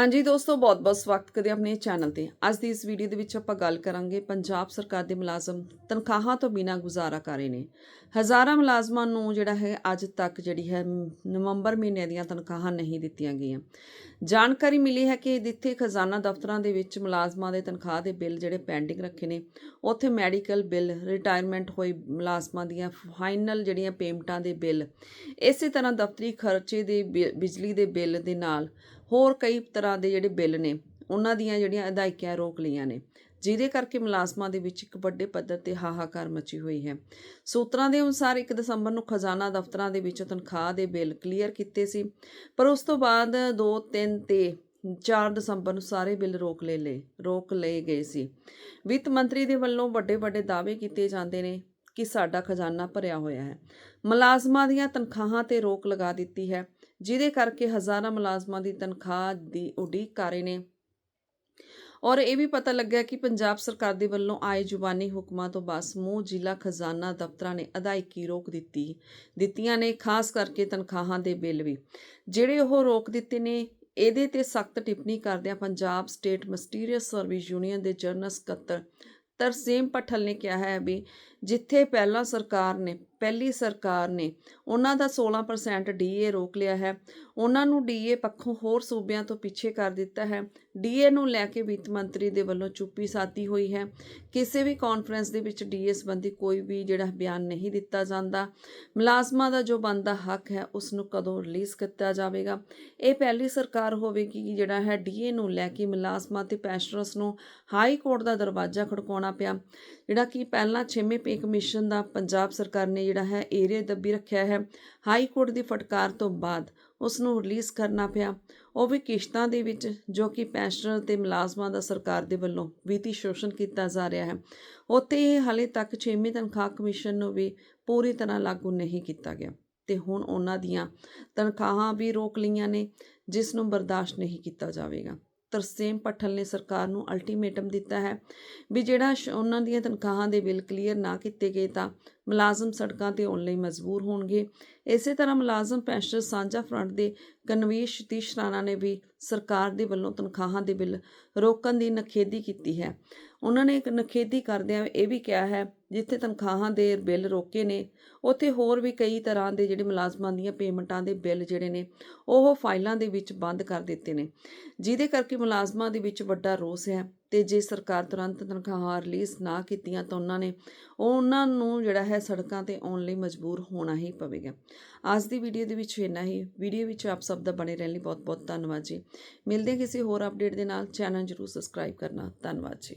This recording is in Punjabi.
ਹਾਂਜੀ ਦੋਸਤੋ, ਬਹੁਤ-ਬਹੁਤ ਸਵਾਗਤ ਕਰਦੇ ਹਾਂ ਆਪਣੇ ਚੈਨਲ ਤੇ। ਅੱਜ ਦੀ ਇਸ ਵੀਡੀਓ ਦੇ ਵਿੱਚ ਆਪਾਂ ਗੱਲ ਕਰਾਂਗੇ ਪੰਜਾਬ ਸਰਕਾਰ ਦੇ ਮੁਲਾਜ਼ਮ ਤਨਖਾਹਾਂ ਤੋਂ ਬਿਨਾਂ ਗੁਜ਼ਾਰਾ ਕਰ ਰਹੇ ਨੇ। ਹਜ਼ਾਰਾਂ ਮੁਲਾਜ਼ਮਾਂ ਨੂੰ ਜਿਹੜਾ ਹੈ ਅੱਜ ਤੱਕ ਜਿਹੜੀ ਹੈ ਨਵੰਬਰ ਮਹੀਨੇ ਦੀਆਂ ਤਨਖਾਹਾਂ ਨਹੀਂ ਦਿੱਤੀਆਂ ਗਈਆਂ। ਜਾਣਕਾਰੀ ਮਿਲੀ ਹੈ ਕਿ ਜਿੱਥੇ ਖਜ਼ਾਨਾ ਦਫ਼ਤਰਾਂ ਦੇ ਵਿੱਚ ਮੁਲਾਜ਼ਮਾਂ ਦੇ ਤਨਖਾਹ ਦੇ ਬਿੱਲ ਜਿਹੜੇ ਪੈਂਡਿੰਗ ਰੱਖੇ ਨੇ, ਉੱਥੇ ਮੈਡੀਕਲ ਬਿੱਲ ਰਿਟਾਇਰਮੈਂਟ ਹੋਈ ਮੁਲਾਜ਼ਮਾਂ ਦੀਆਂ ਫਾਈਨਲ ਜਿਹੜੀਆਂ ਪੇਮੈਂਟਾਂ ਦੇ ਬਿੱਲ, ਇਸੇ ਤਰ੍ਹਾਂ ਦਫ਼ਤਰੀ ਖਰਚੇ ਦੇ ਬਿ- ਬਿਜਲੀ ਦੇ ਬਿੱਲ ਦੇ ਨਾਲ ਹੋਰ ਕਈ ਤਰ੍ਹਾਂ ਦੇ ਜਿਹੜੇ ਬਿੱਲ ਨੇ, ਉਹਨਾਂ ਦੀਆਂ ਜਿਹੜੀਆਂ ਅਦਾਇਕੀਆਂ ਰੋਕ ਲਈਆਂ ਨੇ। ਜਿਹਦੇ ਕਰਕੇ ਮੁਲਾਜ਼ਮਾਂ ਦੇ ਵਿੱਚ ਇੱਕ ਵੱਡੇ ਪੱਧਰ ਤੇ ਹਾਹਾਕਾਰ ਮਚੀ ਹੋਈ ਹੈ। ਸੂਤਰਾਂ ਦੇ ਅਨੁਸਾਰ 1 ਦਸੰਬਰ ਨੂੰ ਖਜ਼ਾਨਾ ਦਫ਼ਤਰਾਂ ਦੇ ਵਿੱਚ ਤਨਖਾਹ ਦੇ ਬਿੱਲ ਕਲੀਅਰ ਕੀਤੇ ਸੀ, ਪਰ ਉਸ ਤੋਂ ਬਾਅਦ 2 3 ਤੇ 4 ਦਸੰਬਰ ਨੂੰ ਸਾਰੇ ਬਿੱਲ ਰੋਕ ਲਏ ਲਏ, ਰੋਕ ਲਏ ਗਏ ਸੀ। ਵਿੱਤ ਮੰਤਰੀ ਦੇ ਵੱਲੋਂ ਵੱਡੇ ਵੱਡੇ ਦਾਅਵੇ ਕੀਤੇ ਜਾਂਦੇ ਨੇ ਕਿ ਸਾਡਾ ਖਜ਼ਾਨਾ ਭਰਿਆ ਹੋਇਆ ਹੈ। ਮੁਲਾਜ਼ਮਾਂ ਦੀਆਂ ਤਨਖਾਹਾਂ ਤੇ ਰੋਕ ਲਗਾ ਦਿੱਤੀ ਹੈ। ਜਿਹਦੇ ਕਰਕੇ ਹਜ਼ਾਰਾਂ ਮੁਲਾਜ਼ਮਾਂ ਦੀ ਤਨਖਾਹ ਦੀ ਉਡੀਕ ਕਰ ਰਹੇ ਨੇ। ਔਰ ਇਹ ਵੀ ਪਤਾ ਲੱਗਿਆ ਕਿ ਪੰਜਾਬ ਸਰਕਾਰ ਦੇ ਵੱਲੋਂ ਆਏ ਜ਼ੁਬਾਨੀ ਹੁਕਮਾਂ ਤੋਂ ਬਸ ਮੂੰਹ ਜ਼ਿਲ੍ਹਾ ਖਜ਼ਾਨਾ ਦਫ਼ਤਰਾਂ ਨੇ ਅਦਾਇਗੀ ਰੋਕ ਦਿੱਤੀ, ਦਿੱਤੀਆਂ ਨੇ, ਖਾਸ ਕਰਕੇ ਤਨਖਾਹਾਂ ਦੇ ਬਿੱਲ ਵੀ। ਜਿਹੜੇ ਉਹ ਰੋਕ ਦਿੱਤੇ ਨੇ, ਇਹਦੇ ਤੇ ਸਖਤ ਟਿੱਪਣੀ ਕਰਦਿਆਂ Punjab state ministerial service union ਦੇ ਜਨਰਲ ਸਕੱਤਰ ਤਰਸੇਮ ਪਠਲ ਨੇ ਕਿਹਾ ਹੈ ਵੀ ਜਿੱਥੇ ਪਹਿਲਾਂ ਸਰਕਾਰ ਨੇ ਪਹਿਲੀ ਸਰਕਾਰ ਨੇ ਉਹਨਾਂ ਦਾ 16% ਡੀਏ ਰੋਕ ਲਿਆ ਹੈ। ਉਹਨਾਂ ਨੂੰ ਡੀਏ ਪੱਖੋਂ ਹੋਰ ਸੂਬਿਆਂ ਤੋਂ ਪਿੱਛੇ ਕਰ ਦਿੱਤਾ ਹੈ। ਡੀਏ ਨੂੰ ਲੈ ਕੇ ਵਿੱਤ ਮੰਤਰੀ ਦੇ ਵੱਲੋਂ ਚੁੱਪੀ ਸਾਦੀ ਹੋਈ ਹੈ। ਕਿਸੇ ਵੀ ਕਾਨਫਰੰਸ ਦੇ ਵਿੱਚ ਡੀਏ ਸੰਬੰਧੀ ਕੋਈ ਵੀ ਜਿਹੜਾ ਬਿਆਨ ਨਹੀਂ ਦਿੱਤਾ ਜਾਂਦਾ। ਮੁਲਾਜ਼ਮਾਂ ਦਾ ਜੋ ਬਣਦਾ ਹੱਕ ਹੈ, ਉਸ ਨੂੰ ਕਦੋਂ ਰਿਲੀਜ਼ ਕੀਤਾ ਜਾਵੇਗਾ? ਇਹ ਪਹਿਲੀ ਸਰਕਾਰ ਹੋਵੇਗੀ ਕਿ ਜਿਹੜਾ ਹੈ ਡੀਏ ਨੂੰ ਲੈ ਕੇ ਮੁਲਾਜ਼ਮਾਂ ਤੇ ਪੈਨਸ਼ਨਰਸ ਨੂੰ ਹਾਈ ਕੋਰਟ ਦਾ ਦਰਵਾਜ਼ਾ ਖੜਕਾਉਣਾ ਪਿਆ। ਜਿਹੜਾ ਕਿ ਪਹਿਲਾਂ 6ਵੇਂ ਪੇ ਕਮਿਸ਼ਨ ਦਾ ਪੰਜਾਬ ਸਰਕਾਰ ਨੇ ਜਿਹੜਾ ਹੈ ਏਰੀਆ ਦੱਬੀ ਰੱਖਿਆ ਹੈ। ਹਾਈ ਕੋਰਟ ਦੀ ਫਟਕਾਰ ਤੋਂ ਬਾਅਦ ਉਸ ਨੂੰ ਰਿਲੀਜ਼ ਕਰਨਾ ਪਿਆ। ਉਹ ਵੀ ਕਿਸ਼ਤਾਂ ਦੇ ਵਿੱਚ, ਜੋ ਕਿ ਪੈਨਸ਼ਨਰ ਤੇ ਮੁਲਾਜ਼ਮਾਂ ਦਾ ਸਰਕਾਰ ਦੇ ਵੱਲੋਂ ਵਿੱਤੀ ਸ਼ੋਸ਼ਣ ਕੀਤਾ ਜਾ ਰਿਹਾ ਹੈ। ਉੱਥੇ ਇਹ ਹਾਲੇ ਤੱਕ 6ਵੀਂ ਤਨਖਾਹ ਕਮਿਸ਼ਨ ਨੂੰ ਵੀ ਪੂਰੀ ਤਰ੍ਹਾਂ ਲਾਗੂ ਨਹੀਂ ਕੀਤਾ ਗਿਆ ਤੇ ਹੁਣ ਉਹਨਾਂ ਦੀਆਂ ਤਨਖਾਹਾਂ ਵੀ ਰੋਕ ਲਈਆਂ ਨੇ, ਜਿਸ ਨੂੰ ਬਰਦਾਸ਼ਤ ਨਹੀਂ ਕੀਤਾ ਜਾਵੇਗਾ। ਤਰਸੇਮ ਪਠਲ ਨੇ ਸਰਕਾਰ ਨੂੰ ਅਲਟੀਮੇਟਮ ਦਿੱਤਾ ਹੈ ਵੀ ਜਿਹੜਾ ਸ਼- ਉਹਨਾਂ ਦੀਆਂ ਤਨਖਾਹਾਂ ਦੇ ਬਿੱਲ ਕਲੀਅਰ ਨਾ ਕੀਤੇ ਗਏ ਤਾਂ ਮੁਲਾਜ਼ਮ ਸੜਕਾਂ ਤੇ ਆਉਣ ਲਈ ਮਜਬੂਰ ਹੋਣਗੇ। ਇਸੇ ਤਰ੍ਹਾਂ ਮੁਲਾਜ਼ਮ ਪੈਨਸ਼ਨ ਸਾਂਝਾ ਫਰੰਟ ਦੇ ਕਨਵੀਰ ਸਤੀਸ਼ ਰਾਣਾ ਨੇ ਵੀ ਸਰਕਾਰ ਦੇ ਵੱਲੋਂ ਤਨਖਾਹਾਂ ਦੇ ਬਿੱਲ ਰੋਕਣ ਦੀ ਨਖੇਦੀ ਕੀਤੀ ਹੈ। ਉਹਨਾਂ ਨੇ ਇੱਕ ਨਖੇਦੀ ਕਰਦਿਆਂ ਇਹ ਵੀ ਕਿਹਾ ਹੈ, ਜਿੱਥੇ ਤਨਖਾਹਾਂ ਦੇ ਬਿੱਲ ਰੋਕੇ ਨੇ, ਉੱਥੇ ਹੋਰ ਵੀ ਕਈ ਤਰ੍ਹਾਂ ਦੇ ਜਿਹੜੇ ਮੁਲਾਜ਼ਮਾਂ ਦੀਆਂ ਪੇਮੈਂਟਾਂ ਦੇ ਬਿੱਲ ਜਿਹੜੇ ਨੇ, ਉਹ ਫਾਈਲਾਂ ਦੇ ਵਿੱਚ ਬੰਦ ਕਰ ਦਿੱਤੇ ਨੇ। ਜਿਹਦੇ ਕਰਕੇ ਮੁਲਾਜ਼ਮਾਂ ਦੇ ਵਿੱਚ ਵੱਡਾ ਰੋਸ ਹੈ। ਅਤੇ ਜੇ ਸਰਕਾਰ ਤੁਰੰਤ ਤਨਖਾਹਾਂ ਰਿਲੀਜ਼ ਨਾ ਕੀਤੀਆਂ ਤਾਂ ਉਹਨਾਂ ਨੇ ਉਹ ਉਹਨਾਂ ਨੂੰ ਜਿਹੜਾ ਹੈ ਸੜਕਾਂ ਤੇ ਆਉਣ ਲਈ ਮਜਬੂਰ ਹੋਣਾ ਹੀ ਪਵੇਗਾ। ਅੱਜ ਦੀ ਵੀਡੀਓ ਦੇ ਵਿੱਚ ਇੰਨਾ ਹੀ। ਵੀਡੀਓ ਵਿੱਚ ਆਪ ਸਭ ਦਾ ਬਣੇ ਰਹਿਣ ਲਈ ਬਹੁਤ ਬਹੁਤ ਧੰਨਵਾਦ ਜੀ। ਮਿਲਦੇ ਕਿਸੇ ਹੋਰ ਅਪਡੇਟ ਦੇ ਨਾਲ। ਚੈਨਲ ਜਰੂਰ ਸਬਸਕ੍ਰਾਈਬ ਕਰਨਾ। ਧੰਨਵਾਦ ਜੀ।